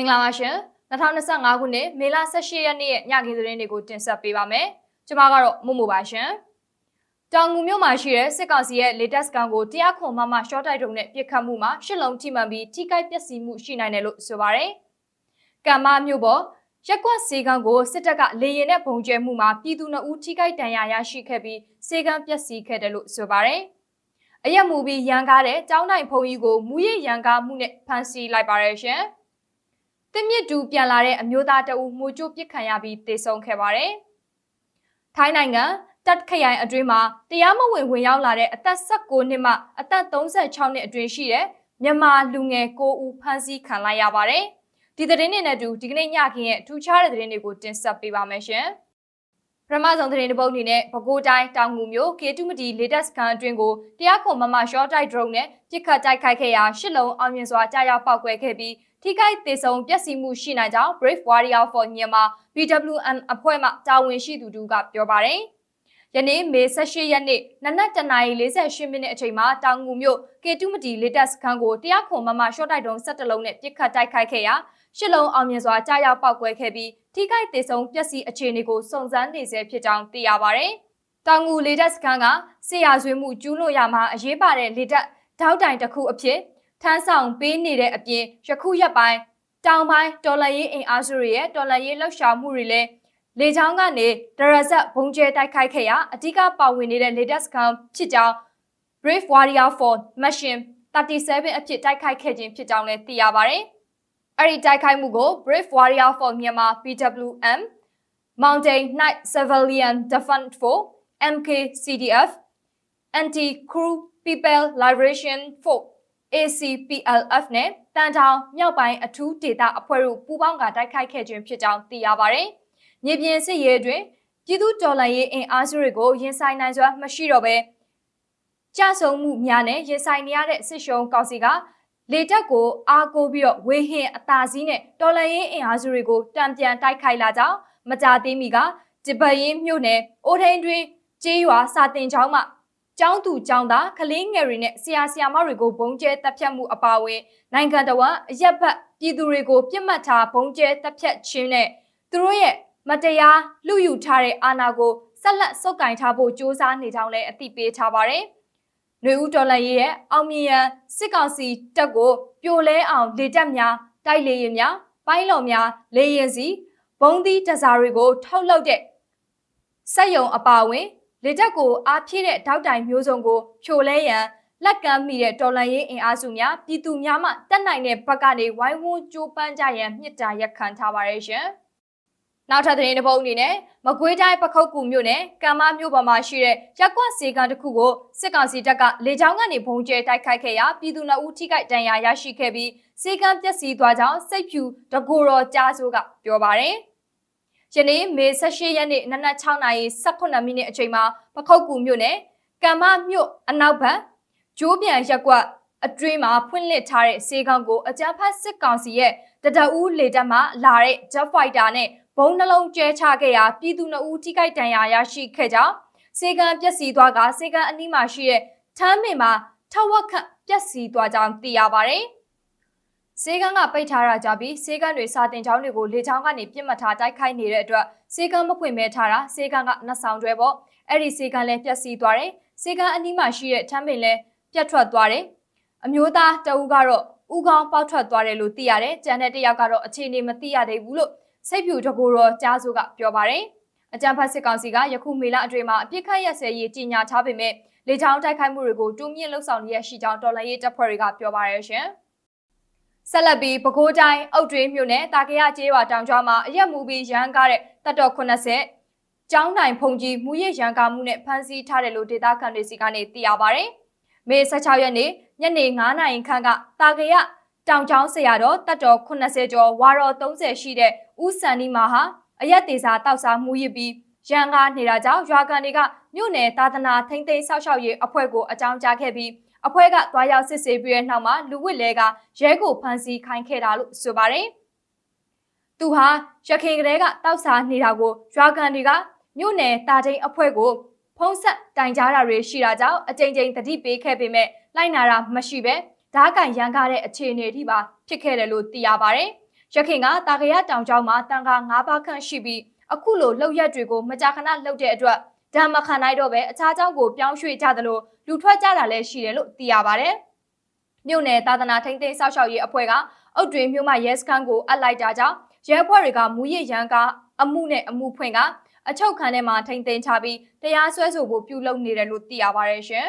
င်္ဂလာပါရှင်2025ခုနှစ်မေလ18ရက်နေ့ရဲ့ညခင်းသတင်းတွေကိုတင်ဆက်ပေးပါမယ်ကျွန်မကတော့မမိုပါရှင်တောင်ငူမြို့မှာရှိတဲ့စစ်ကောင်စီရဲ့ latest ကောင်ကိုတရားခွန်မမ short တိုက်တုံနဲ့ပြစ်ခတ်မှုမှာရှစ်လုံးထိမှန်ပြီးထိခိုက်ပျက်စီးမှုရှိနိုင်တယ်လို့ဆိုပါတယ်ကမ္မမြို့ပေါ်ရက်ကွက်စေကံကိုစစ်တပ်ကလေရင်နဲ့ပုံကျဲမှုမှာပြည်သူနှုတ်ထိခိုက်ဒဏ်ရာရရှိခဲ့ပြီးစေကံပျက်စီးခဲ့တယ်လို့ဆိုပါတယ်အရက်မူပြီးရန်ကားတဲ့ကျောင်းတိုင်ဖုံကြီးကိုမူရရန်ကားမှုနဲ့ဖမ်းဆီးလိုက်ပါရရှင်။ တစ်မြစ်တူပြန်လာတဲ့အမျိုးသားတအူမှုကျိုးပစ်ခံရပြီးတေဆုံးခဲ့ပါတယ်။ထိုင်းနိုင်ငံတက်ခရိုင်အတွင်းမှာတရားမဝင်ဝင်ရောက်လာတဲ့အသက်16နှစ်မှအသက်36နှစ်အတွင်းရှိတဲ့မြန်မာလူငယ်9ဦးဖမ်းဆီးခံလိုက်ရပါတယ်။ဒီသတင်းတွေနဲ့အတူဒီကနေ့ညခင်းရဲ့ထူးခြားတဲ့သတင်းတွေကိုတင်ဆက်ပေးပါမယ်ရှင်။ပထမဆုံးသတင်းတစ်ပုဒ်အနေနဲ့ပဲခူးတိုင်းတောင်ငူမြို့ကေတုမတီ latest ကန်အတွင်းကိုတရားခွန်မမ short type drone နဲ့ပြစ်ခတ်တိုက်ခိုက်ခဲ့ရာရှစ်လုံးအောင်မြင်စွာကြားရောက်ပောက်ကွဲခဲ့ပြီး ထိခိုက်ဒေဆုံးပျက်စီးမှုရှိနိုင်ကြောင်း Brave Warrior for Myanmar BWM အဖွဲ့မှတာဝန်ရှိသူတို့ကပြောပါတယ်။ယနေ့မေ18ရက်နေ့နနက်တနာရီ48မိနစ်အချိန်မှာတောင်ငူမြို့ကေတုမတီ latest ခန်းကိုတရားခွန်မမ short type drone 17လုံးနဲ့ပြစ်ခတ်တိုက်ခိုက်ခဲ့ရာရှစ်လုံးအောင်မြင်စွာကြားရောက်ပောက်ကွဲခဲ့ပြီးထိခိုက်ဒေဆုံးပျက်စီးအခြေအနေကိုစုံစမ်းနေဆဲဖြစ်ကြောင်းသိရပါတယ်။တောင်ငူလေတပ်စခန်းကဆေးရဆွေးမှုကျူးလွန်ရမှာအရေးပါတဲ့လေတပ်ထောက်တိုင်တစ်ခုအဖြစ် ထမ်းဆောင်ပေးနေတဲ့အပြင်ယခုရက်ပိုင်းတောင်ပိုင်းတော်လရေးအင်အားစုတွေရဲ့တော်လရေးလှုပ်ရှားမှုတွေလည်းလေချောင်းကနေဒရဇက်ဘုံကျဲတိုက်ခိုက်ခဲ့ရာအဓိကပါဝင်နေတဲ့ latest camp ဖြစ်ကြောင်း Brave Warrior for Mission 37အဖြစ်တိုက်ခိုက်ခဲ့ခြင်းဖြစ်ကြောင်းလည်းသိရပါတယ်။အဲ့ဒီတိုက်ခိုက်မှုကို Brave Warrior for Myanmar BWM Mountain Night Civilian Defense Force MKCDF Anti Crew People Liberation Force ACPLF နဲ့တန်ထောင်မြောက်ပိုင်းအထူးဒေသအဖွဲ့တို့ပူးပေါင်းကတိုက်ခိုက်ခဲ့ခြင်းဖြစ်ကြောင်းသိရပါတယ်။မြေပြင်စစ်ရေးတွင်ပြည်သူတော်လှန်ရေးအင်အားစုတွေကိုရင်ဆိုင်နိုင်စွာမရှိတော့ဘဲကြဆုံမှုများနဲ့ရင်ဆိုင်နေရတဲ့စစ်ရှုံးကောင်စီကလေတက်ကိုအားကိုးပြီးတော့ဝေဟင်အသာစီးနဲ့တော်လှန်ရေးအင်အားစုတွေကိုတံပြန်တိုက်ခိုက်လာကြောင်းမကြသေးမီကဂျပန်ရင်းမြို့နယ်အိုထိန်တွင်ကျေးရွာစာတင်ချောင်းမှ ကျောင်းသူကျောင်းသားကလေးငယ်တွေနဲ့ဆရာဆရာမတွေကိုဘုံကျဲတပ်ဖြတ်မှုအပါအဝင်နိုင်ငံတော်ကအရက်ဘတ်ပြည်သူတွေကိုပြစ်မှတ်ထားဘုံကျဲတပ်ဖြတ်ခြင်းနဲ့သူတို့ရဲ့မတရားလူယူထားတဲ့အာဏာကိုဆက်လက်စုပ်ကင်ထားဖို့ကြိုးစားနေကြောင်းလည်းအသိပေးထားပါတယ်။နှွေဦးတော်လှန်ရေးရဲ့အောင်မြင်ရန်စစ်ကောင်စီတပ်ကိုပြိုလဲအောင်လေတပ်များတိုက်လေရင်များပိုင်းလော်များလေရင်စီဘုံသီးတစားတွေကိုထုတ်လုပ်တဲ့စက်ယုံအပါအဝင် လေတက်ကိုအားဖြည့်တဲ့တောက်တိုင်မျိုးစုံကိုဖြိုလဲရန်လက်ကမ်းမိတဲ့တော်လန်ရေးအင်အားစုများပြည်သူများမှတက်နိုင်တဲ့ဘက်ကနေဝိုင်းဝန်းကြိုးပမ်းကြရန်မြစ်တာရက်ခံထားပါရဲ့ရှင်။နောက်ထပ်သတင်းတစ်ပုဒ်အနေနဲ့မကွေးတိုင်းပခုတ်ကူမြို့နယ်ကံမမြို့ပေါ်မှာရှိတဲ့ရက်ကွက်စေကန်တစ်ခုကိုစစ်ကောင်စီတပ်ကလေကြောင်းကနေဘုံကျဲတိုက်ခိုက်ခဲ့ရာပြည်သူနှစ်ဦးထိခိုက်ဒဏ်ရာရရှိခဲ့ပြီးစေကန်ပျက်စီးသွားကြောင်းစိတ်ဖြူတကိုတော်ကြားစိုးကပြောပါတယ်။ ယနေ့မေ18ရက်နေ့နနက်6နာရီ18မိနစ်အချိန်မှာပခုတ်ကူမြို့နယ်ကံမမြို့အနောက်ဘက်ကျိုးပြန်ရက်ကွက်အတွင်းမှာဖွင့်လှစ်ထားတဲ့စေကောင်ကိုအကြမ်းဖက်စစ်ကောင်စီရဲ့တတအူးလေတပ်မှလာတဲ့ Jet Fighter နဲ့ဘုံနှလုံးကျဲချခဲ့ရာပြည်သူနှုတ်ထိခိုက်ဒဏ်ရာရရှိခဲ့ကြောင်းစေကန်ပျက်စီးသွားကစေကန်အနီးမှာရှိတဲ့ထမ်းမင်မှာထဝက်ခန့်ပျက်စီးသွားကြောင်းသိရပါတယ်။ စေကန်းကပိတ်ထားတာကြပြီးစေကန်းတွေစာတင်ချောင်းတွေကိုလေချောင်းကနေပြစ်မှတ်ထားတိုက်ခိုက်နေတဲ့အတွက်စေကန်းမဖွင့်မဲထားတာစေကန်းကနှဆောင်တွဲပေါ့အဲ့ဒီစေကန်းလည်းပျက်စီးသွားတယ်စေကန်းအနီးမှာရှိတဲ့ထမ်းပင်လည်းပြတ်ထွက်သွားတယ်အမျိုးသားတအူးကတော့ဥကောင်းပေါက်ထွက်သွားတယ်လို့သိရတယ်ကျန်တဲ့တယောက်ကတော့အခြေအနေမသိရသေးဘူးလို့စိတ်ဖြူတကူတော်ကြားစုကပြောပါတယ်အကြံဖတ်စစ်ကောင်စီကယခုမေလအတွင်းမှာအပြစ်ခတ်ရက်စဲရေးကြီးညာထားပေမဲ့လေကြောင်းတိုက်ခိုက်မှုတွေကိုတူးမြင့်လှုပ်ဆောင်ရရှိကြောင်းတော်လှန်ရေးတပ်ဖွဲ့တွေကပြောပါရရှင်။ ဆက်လက်ပြီးပဲခူးတိုင်းအုတ်တွင်းမြို့နယ်တာကရကျေးရွာတောင်ကျွမ်းမှာအရက်မူပြီးရန်ကားတဲ့တပ်တော်80ကျောင်းတိုင်ဖုန်ကြီးမူရရန်ကားမှုနဲ့ဖမ်းဆီးထားတယ်လို့ဒေသခံတွေစီကနေသိရပါဗျ။မေ16ရက်နေ့ညနေ9နာရီခန့်ကတာကရတောင်ချောင်းဆရာတော်တပ်တော်80ကျော်ဝါတော်30ရှိတဲ့ဦးစန္ဒီမာဟာအရက်သေးစာတောက်စားမှုရပြီးရန်ကားနေတာကြောင့်ရွာကန်တွေကမြို့နယ်သာသနာထိမ့်သိမ်းဆောက်ရှောက်ရေးအဖွဲ့ကိုအကြောင်းကြားခဲ့ပြီး အဖွဲ့ကသွားရောက်စစ်ဆေးပြီးတဲ့နောက်မှာလူဝစ်လဲကရဲကိုဖမ်းဆီးခိုင်းခဲ့တာလို့ဆိုပါတယ်။သူဟာရခင်ကလေးကတောက်စားနေတာကိုရွာကန်တွေကမြို့နယ်တာတိန်အဖွဲ့ကိုဖုံးဆက်တိုင်ကြားတာတွေရှိတာကြောင့်အကြိမ်ကြိမ်တတိပေးခဲ့ပေမဲ့လိုက်နာတာမရှိပဲဓာတ်ကန်ရန်ကားတဲ့အခြေအနေအထိပါဖြစ်ခဲ့တယ်လို့သိရပါတယ်။ရခင်ကတာကရတောင်ကျောင်းမှာတန်ခါ၅ပါးခန့်ရှိပြီးအခုလိုလှုပ်ရက်တွေကိုမကြာခဏလှုပ်တဲ့အတွက် ဓမ္မခံနိုင်တော့ပဲအခြားကျောင်းကိုပြောင်းရွှေ့ကြသလိုလူထွက်ကြတာလည်းရှိတယ်လို့သိရပါတယ်။မြို့နယ်သာသနာထိန်းသိမ်းစောင့်ရှောက်ရေးအဖွဲ့ကအုတ်တွင်မြို့မှာရဲစခန်းကိုအပ်လိုက်တာကြောင့်ရဲအဖွဲ့တွေကမူရစ်ရန်ကအမှုနဲ့အမှုဖွင့်ကအချုပ်ခန်းထဲမှာထိန်းသိမ်းချပြီးတရားစွဲဆိုဖို့ပြုလုပ်နေတယ်လို့သိရပါတယ်ရှင်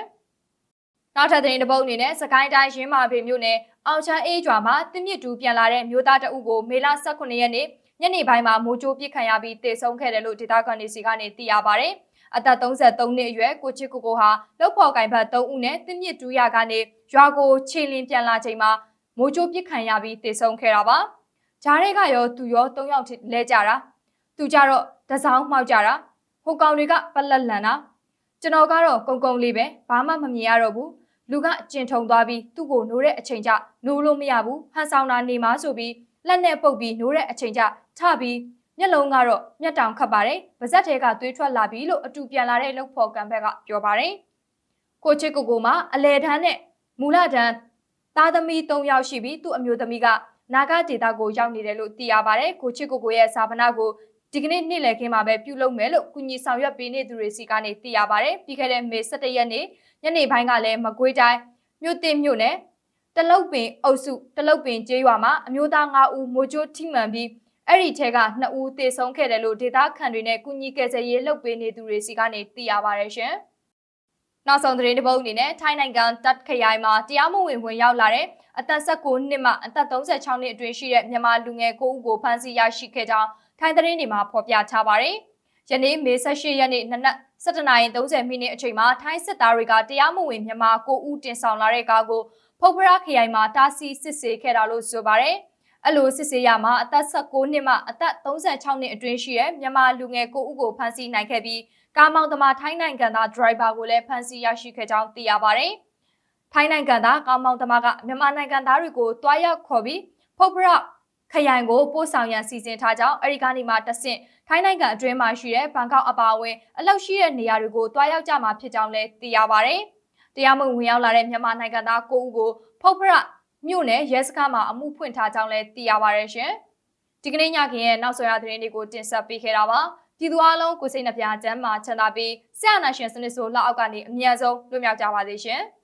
။နောက်ထပ်သတင်းတစ်ပုဒ်အနေနဲ့စကိုင်းတိုင်းရင်းမာပေမြို့နယ်အောင်ချမ်းအေးကျွာမှာတစ်မြစ်တူပြန်လာတဲ့မြို့သားတအုပ်ကိုမေလ18ရက်နေ့ညနေပိုင်းမှာမိုးကြိုးပစ်ခံရပြီးတေဆုံးခဲ့တယ်လို့ဒေသခံတွေစီကနေသိရပါတယ်။ အသက်33နှစ်အရွယ်ကိုချစ်ကိုကိုဟာလောက်ဖော်ကင်ဘတ်3ဦးနဲ့တစ်မြစ်တူရကနေရွာကိုခြေလင်းပြန်လာချိန်မှာမိုးကြိုးပစ်ခံရပြီးတေဆုံးခဲ့တာပါ။ဂျားတွေကရောသူရော၃ယောက်လဲကြတာ။သူကြတော့တစောင်းမှောက်ကြတာ။ဟိုကောင်တွေကပလက်လန်တာ။ကျွန်တော်ကတော့ကုံကုံလေးပဲဘာမှမမြင်ရတော့ဘူး။လူကအကျင်ထုံသွားပြီးသူ့ကိုနိုးတဲ့အချိန်ကျနိုးလို့မရဘူးဟန်ဆောင်တာနေမှာဆိုပြီးလက်နဲ့ပုတ်ပြီးနိုးတဲ့အချိန်ကျထပြီး မျက်လုံးကတော့မျက်တောင်ခတ်ပါတယ်ဗဇက်ထဲကသွေးထွက်လာပြီလို့အတူပြန်လာတဲ့လောက်ဖော်ကံဘက်ကပြောပါတယ်ကိုချစ်ကိုကိုမှာအလဲတန်းနဲ့မူလတန်းသားသမီး၃ယောက်ရှိပြီးသူ့အမျိုးသမီးကနာဂဒေတာကိုရောက်နေတယ်လို့သိရပါတယ်ကိုချစ်ကိုကိုရဲ့ဇာပနာကိုဒီကနေ့နေ့လည်ခင်းမှာပဲပြုလုပ်မယ်လို့ကုညီဆောင်ရွက်ပေးနေသူတွေစီကနေသိရပါတယ်ပြီးခဲ့တဲ့မေ17ရက်နေ့ညနေပိုင်းကလည်းမကွေးတိုင်းမြို့တင်မြို့နယ်တလုတ်ပင်အုပ်စုတလုတ်ပင်ကျေးရွာမှာအမျိုးသား9ဦးမိုးကြိုးထိမှန်ပြီး အဲ့ဒီထဲက2ဦးသေဆုံးခဲ့တယ်လို့ဒေသခံတွေနဲ့ကုညီကယ်ဆယ်ရေးလုပ်ပေးနေသူတွေစီကနေသိရပါတယ်ရှင်။နောက်ဆုံးသတင်းတစ်ပုဒ်အနေနဲ့ထိုင်းနိုင်ငံတတ်ခရိုင်မှာတရားမဝင်ဝင်ရောက်လာတဲ့အသက်16နှစ်မှအသက်36နှစ်အတွင်းရှိတဲ့မြန်မာလူငယ်9ဦးကိုဖမ်းဆီးရရှိခဲ့ကြောင်းထိုင်းသတင်းတွေမှာဖော်ပြထားပါတယ်။ယနေ့မေ18ရက်နေ့နနက်7:30မိနစ်အချိန်မှာထိုင်းစစ်သားတွေကတရားမဝင်မြန်မာ9ဦးတင်ဆောင်လာတဲ့ကားကိုဖုတ်ဖရခရိုင်မှာတားဆီးစစ်ဆေးခဲ့တာလို့ဆိုပါတယ်။ အဲ့လိုစစ်ဆေးရမှာအသက်16နှစ်မှအသက်36နှစ်အတွင်းရှိတဲ့မြန်မာလူငယ်9ဦးကိုဖမ်းဆီးနိုင်ခဲ့ပြီးကားမောင်းသမားထိုင်းနိုင်ငံသားဒရိုင်ဘာကိုလည်းဖမ်းဆီးရရှိခဲ့ကြောင်းသိရပါတယ်။ထိုင်းနိုင်ငံသားကားမောင်းသမားကမြန်မာနိုင်ငံသားတွေကိုတွားရောက်ခေါ်ပြီးဖုတ်ဖရခရိုင်ကိုပို့ဆောင်ရန်စီစဉ်ထားကြောင်းအဲဒီကနေမှတဆင့်ထိုင်းနိုင်ငံအတွင်းမှာရှိတဲ့ဘန်ကောက်အပါအဝင်အလောက်ရှိတဲ့နေရာတွေကိုတွားရောက်ကြမှာဖြစ်ကြောင်းလည်းသိရပါတယ်။တရားမဝင်ဝင်ရောက်လာတဲ့မြန်မာနိုင်ငံသား9ဦးကိုဖုတ်ဖရ မြို့နယ်ရဲစခန်းမှာအမှုဖွင့်ထားကြောင်းလည်းသိရပါတယ်ရှင်။ဒီကနေ့ညခင်ရဲ့နောက်ဆုံးရသတင်းတွေကိုတင်ဆက်ပေးခဲ့တာပါ။ပြည်သူအလုံးကိုစိတ်နှပြချမ်းမှာချမ်းသာပြီးဆရာနာရှင်စနစ်ဆိုလက်အောက်ကနေအမြတ်ဆုံးလွတ်မြောက်ကြပါစေရှင်။